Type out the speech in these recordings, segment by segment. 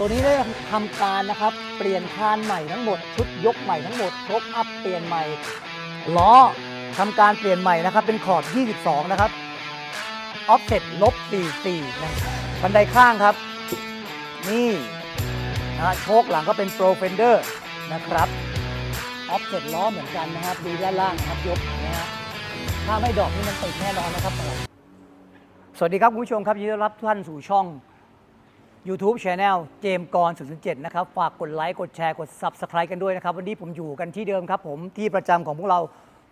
ตัวนี้ได้ทำการนะครับ เปลี่ยนคานใหม่ทั้งหมด ชุดยกใหม่ทั้งหมดครกอัพเปลี่ยนใหม่ล้อทำการเปลี่ยนใหม่นะครับ เป็นขอบ 22 นะครับออฟเซ็ตลบ 44 นะบันไดข้างครับ นี่นะฮะโชคหลังก็เป็นโปรเฟนเดอร์นะครับออฟเซ็ตล้อเหมือนกันนะครับ ดูด้านล่างนะครับยกนะฮะถ้าไม่ดอกนี่มันติดแน่นอนนะครับสวัสดีครับคุณผู้ชมครับยินดีต้อนรับทุกท่านสู่ช่อง YouTube Channel เจมกร007นะครับ ฝากกดไลค์ กดแชร์ กด Subscribe กันด้วยนะครับ วันนี้ผมอยู่กันที่เดิมครับผมที่ประจำของพวกเรา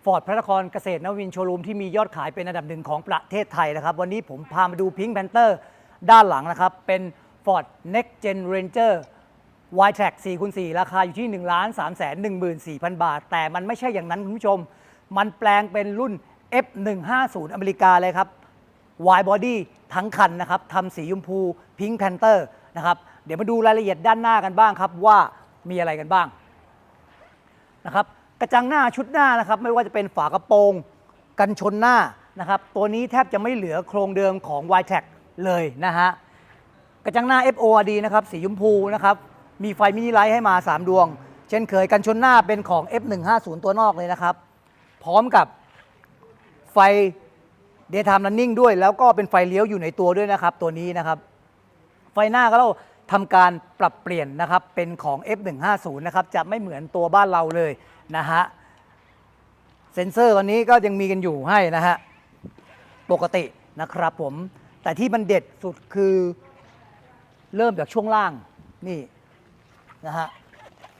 ฟอร์ดพระนครเกษตรนวินโชว์รูมที่มียอดขายเป็นอันดับหนึ่งของประเทศไทยนะครับ วันนี้ผมพามาดู Pink Panther ด้านหลังนะครับ เป็น Ford Next Gen Ranger y t r a c 4คูณ4ราคาอยู่ที่ 1 3 1 4 0 0 0 บาท แต่มันไม่ใช่อย่างนั้นคุณผู้ชม มันแปลงเป็นรุ่น F150 อเมริกาเลยครับ วายบอดี้ทั้งคันนะครับทำสีชมพูพิงค์แพนเตอร์นะครับเดี๋ยวมาดูรายละเอียดด้านหน้ากันบ้างครับว่ามีอะไรกันบ้างนะครับกระจังหน้าชุดหน้านะครับไม่ว่าจะเป็นฝากระโปรง กันชนหน้านะครับตัวนี้แทบจะไม่เหลือโครงเดิมของ y t e c เลยนะฮะกระจังหน้า FORD นะครับสีชมพูนะครับมีไฟมินิไลท์ให้มา 3 ดวง เช่นเคยกันชนหน้าเป็นของ F150 ตัวนอกเลยนะครับ พร้อมกับไฟ เดย์ไทม์ running ด้วย แล้วก็เป็นไฟเลี้ยวอยู่ในตัวด้วยนะครับ ตัวนี้นะครับ ไฟหน้าก็เราทำการปรับเปลี่ยนนะครับ เป็นของ F150 นะครับ จะไม่เหมือนตัวบ้านเราเลยนะฮะ เซ็นเซอร์ตอนนี้ก็ยังมีกันอยู่ให้นะฮะ ปกตินะครับผม แต่ที่มันเด็ดสุดคือเริ่มจากช่วงล่างนี่นะฮะ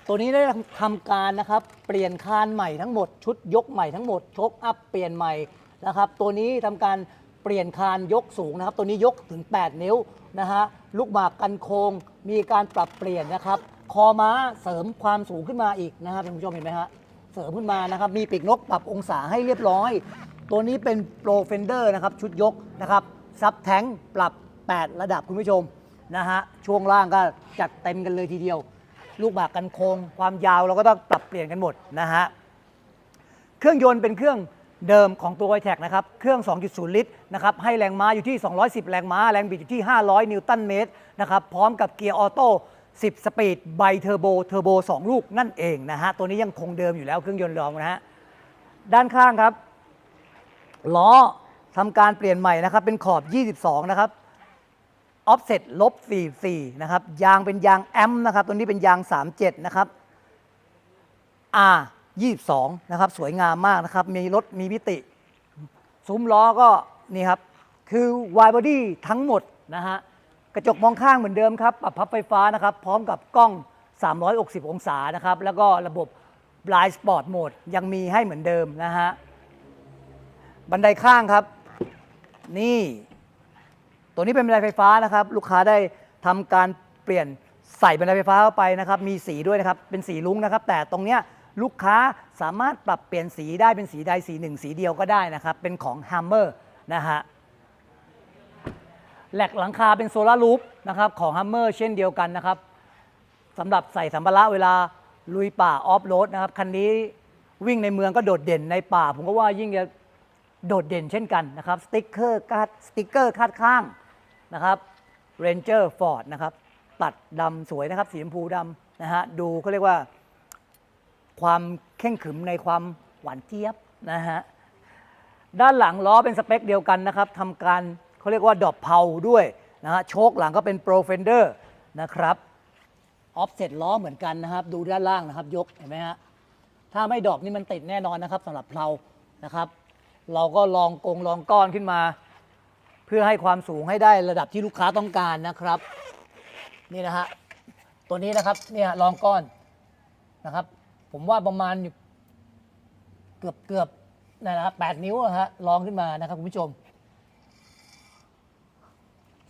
ตัวนี้ได้ทำการนะครับ เปลี่ยนคานใหม่ทั้งหมด ชุดยกใหม่ทั้งหมดชกอัพเปลี่ยนใหม่ นะครับ ตัวนี้ทำการเปลี่ยนคานยกสูงนะครับ ตัวนี้ยกถึง 8 นิ้วนะฮะ ลูกหมากกันโคงมีการปรับเปลี่ยนนะครับ คอม้าเสริมความสูงขึ้นมาอีกนะครับคุณผู้ชมเห็นไหมฮะ เสริมขึ้นมานะครับ มีปีกนกปรับองศาให้เรียบร้อย ตัวนี้เป็นโปรเฟนเดอร์นะครับ ชุดยกนะครับ ซับแทงปรับ 8 ระดับคุณผู้ชมนะฮะ ช่วงล่างก็จัดเต็มกันเลยทีเดียว ลูกหมากกันโคง ความยาวเราก็ต้องปรับเปลี่ยนกันหมดนะฮะ เครื่องยนต์เป็นเครื่อง เดิมของตัวไวแท็กนะครับ เครื่อง 2.0 ลิตรนะครับ ให้แรงม้าอยู่ที่ 210 แรงม้า แรงบิดอยู่ที่ 500 นิวตันเมตรนะครับ พร้อมกับเกียร์ออโต้ 10 สปีด ไบเทอร์โบ เทอร์โบ 2 ลูกนั่นเองนะฮะ ตัวนี้ยังคงเดิมอยู่แล้วเครื่องยนต์รองนะฮะ ด้านข้างครับ ล้อทำการเปลี่ยนใหม่นะครับ เป็นขอบ 22 นะครับ ออฟเซ็ตลบ 44 นะครับ ยางเป็นยางแอมนะครับ ตัวนี้เป็นยาง 37 นะครับ R 22 นะครับ สวยงามมากนะครับ มีรถมีมิติ ซุ้มล้อก็นี่ครับ คือ wide body ทั้งหมดนะฮะ กระจกมองข้างเหมือนเดิมครับ ปรับพับไฟฟ้านะครับ พร้อมกับกล้อง 360 องศานะครับ แล้วก็ระบบ blind spot mode ยังมีให้เหมือนเดิมนะฮะ บันไดข้างครับ นี่ ตัวนี้เป็นบันไดไฟฟ้านะครับ ลูกค้าได้ทำการเปลี่ยนใส่บันไดไฟฟ้าเข้าไปนะครับ มีสีด้วยนะครับ เป็นสีลุ้งนะครับ แต่ตรงเนี้ย ลูกค้าสามารถปรับเปลี่ยนสีได้เป็นสีใดสีหนึ่งสีเดียวก็ได้นะครับ เป็นของ Hammer นะฮะแหลกหลังคาเป็นโซลารูฟนะครับของ Hammer เช่นเดียวกันนะครับสำหรับใส่สัมภาระเวลาลุยป่าออฟโรดนะครับคันนี้วิ่งในเมืองก็โดดเด่นในป่า ผมก็ว่ายิ่งจะโดดเด่นเช่นกันนะครับสติ๊กเกอร์คาดสติ๊กเกอร์คาดข้างนะครับ Ranger Ford นะครับตัดดำสวยนะครับสีชมพูดำนะฮะดูเขาเรียกว่า ความเข่งขึมในความหวานเจี๊ยบนะฮะด้านหลังล้อเป็นสเปคเดียวกันนะครับทำการเขาเรียกว่าดอบเพาด้วยนะฮะโชคหลังก็เป็นโปรเฟนเดอร์นะครับออฟเซ็ตล้อเหมือนกันนะครับ ดูด้านล่างนะครับ ยกเห็นไหมฮะถ้าไม่ดอปนี่มันติดแน่นอนนะครับสำหรับเพลานะครับ เราก็ลองกงลองก้อนขึ้นมา เพื่อให้ความสูงให้ได้ระดับที่ลูกค้าต้องการนะครับ นี่นะฮะตัวนี้นะครับเนี่ยลองก้อนนะครับ ผมว่าประมาณอยู่เกือบเกือบนั่นะครับแปดนิ้วนะฮะลองขึ้นมานะครับคุณผู้ชม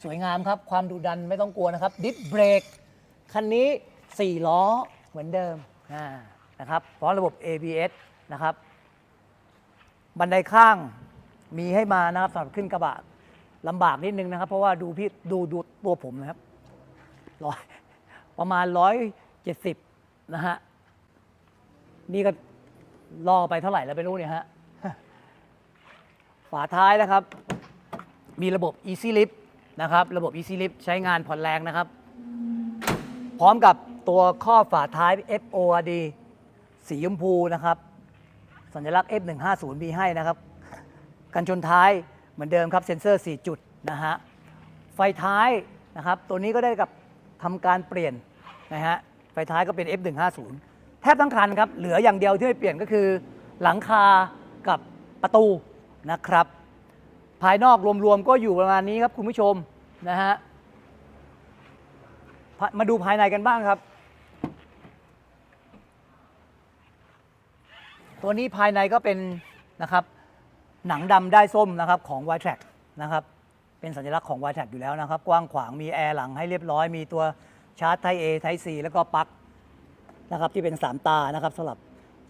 สวยงามครับ ความดุดันไม่ต้องกลัวนะครับ ดิสเบรกคันนี้4ล้อเหมือนเดิมนะครับพร้อมระบบ ABS นะครับ บันไดข้างมีให้มานะครับสำหรับขึ้นกระบะลำบากนิดนึงนะครับ เพราะว่าดูพี่ดูดูตัวผมนะครับร้อยประมาณร้อยเจ็ดสิบนะฮะ นี่ก็ล่อไปเท่าไหร่แล้วไม่รู้เนี่ยฮะ ฝาท้ายนะครับ มีระบบ Easy Lift นะครับ ระบบ Easy Lift ใช้งานผ่อนแรงนะครับ พร้อมกับตัวข้อฝาท้าย FORD สีชมพูนะครับ สัญลักษณ์ F150 มีให้นะครับ กันชนท้ายเหมือนเดิมครับ เซ็นเซอร์ 4 จุดนะฮะ ไฟท้ายนะครับ ตัวนี้ก็ได้กับทำการเปลี่ยนนะฮะ ไฟท้ายก็เป็น F150 ทบทั้งคันครับ เหลืออย่างเดียวที่ไม่เปลี่ยนก็คือ หลังคากับประตูนะครับ ภายนอกรวมๆก็อยู่ประมาณนี้ครับคุณผู้ชมนะฮะมาดูภายในกันบ้างครับ ตัวนี้ภายในก็เป็นนะครับ หนังดำได้ส้มนะครับของ y t r a c นะครับ เป็นสัญลักษณ์ของ y t r a c อยู่แล้วนะครับ กว้างขวางมีแอร์หลังให้เรียบร้อย มีตัวชาร์จไท A ไท C แล้วก็ปลั๊ก นะครับที่เป็น 3 ตานะครับสำหรับ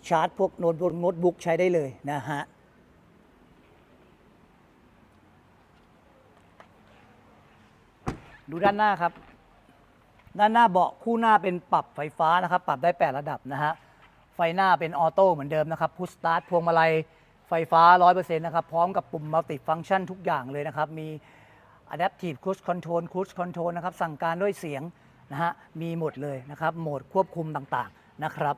ชาร์จพวกโน้ตบุ๊กโน้ตบุ๊กใช้ได้เลยนะฮะดูด้านหน้าครับ ด้านหน้าเบาะคู่หน้าเป็นปรับไฟฟ้านะครับ ปรับได้ 8 ระดับนะฮะ ไฟหน้าเป็นออโต้เหมือนเดิมนะครับพุชสตาร์ทพวงมาลัยไฟฟ้า 100%นะครับ พร้อมกับปุ่มมัลติฟัง c t ชันทุกอย่างเลยนะครับ มี Adaptive Cruise Control Cruise Control นะครับ สั่งการด้วยเสียง นะฮะมีหมดเลยนะครับโหมดควบคุมต่างๆนะครับ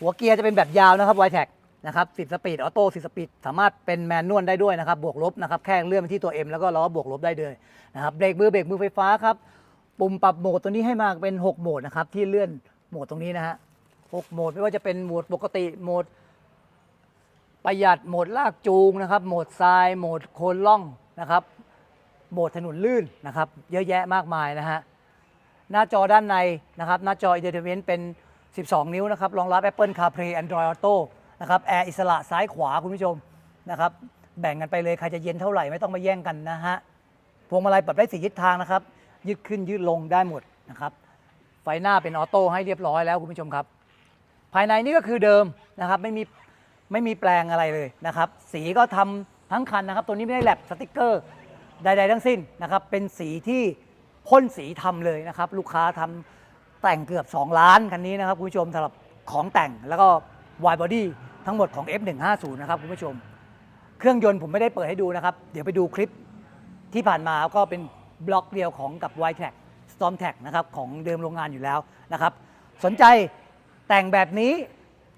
หัวเกียร์จะเป็นแบบยาวนะครับ y t e c นะครับ10สปีดออโต้10สปีดสามารถเป็นแมนนวลได้ด้วยนะครับบวกลบนะครับแค่เลื่อนไปที่ตัว M แล้วก็ล้อบวกลบได้เลยนะครับเบรกมือเบรกมือไฟฟ้าครับปุ่มปรับโหมดตัวนี้ให้มาเป็น 6 โหมดนะครับที่เลื่อนโหมดตรงนี้นะฮะ6โหมดไม่ว่าจะเป็นโหมดปกติโหมดประหยัดโหมดลากจูงนะครับโหมดทรายโหมดโคนล่องนะครับโหมดถนนลื่นนะครับเยอะแยะมากมายนะฮะ หน้าจอด้านในนะครับหน้าจอ Entertainment เป็น 12 นิ้วนะครับรองรับ Apple CarPlay Android Auto นะครับแอร์อิสระซ้ายขวาคุณผู้ชมนะครับแบ่งกันไปเลย ใครจะเย็นเท่าไหร่ไม่ต้องมาแย่งกันนะฮะพวงมาลัยปรับได้สีทิศทางนะครับ ยืดขึ้นยืดลงได้หมดนะครับไฟหน้าเป็นออโต้ให้เรียบร้อยแล้วคุณผู้ชมครับ ภายในนี่ก็คือเดิมนะครับไม่มีไม่มีแปลงอะไรเลยนะครับสีก็ทำทั้งคันนะครับ ตัวนี้ไม่ได้แลบสติกเกอร์ใด ๆ ทั้งสิ้นนะครับเป็นสีที่ พ่นสีทำเลยนะครับ ลูกค้าทำแต่งเกือบ 2 ล้านคันนี้นะครับคุณผู้ชมสำหรับของแต่งแล้วก็วายบอดี้ทั้งหมดของ F150 นะครับคุณผู้ชม เครื่องยนต์ผมไม่ได้เปิดให้ดูนะครับ เดี๋ยวไปดูคลิปที่ผ่านมาก็เป็นบล็อกเดียวของกับ y t r a c Storm t a c นะครับของเดิมโรงงานอยู่แล้วนะครับ สนใจแต่งแบบนี้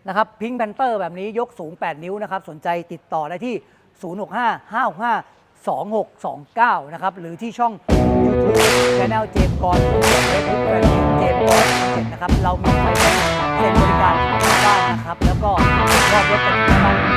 นะครับพิง k ์ Panther แบบนี้ยกสูง 8 นิ้วนะครับ สนใจติดต่อได้ที่ 065 565 2629 นะครับหรือที่ช่อง YouTube Channel เจมส์กรเฟซบุ๊กแฟนเพจเจมส์กรเจ็ดนะครับ เรามีไฟแนนซ์เซ็นบริการถึงบ้านนะครับ แล้วก็รอบรถกันบ้าน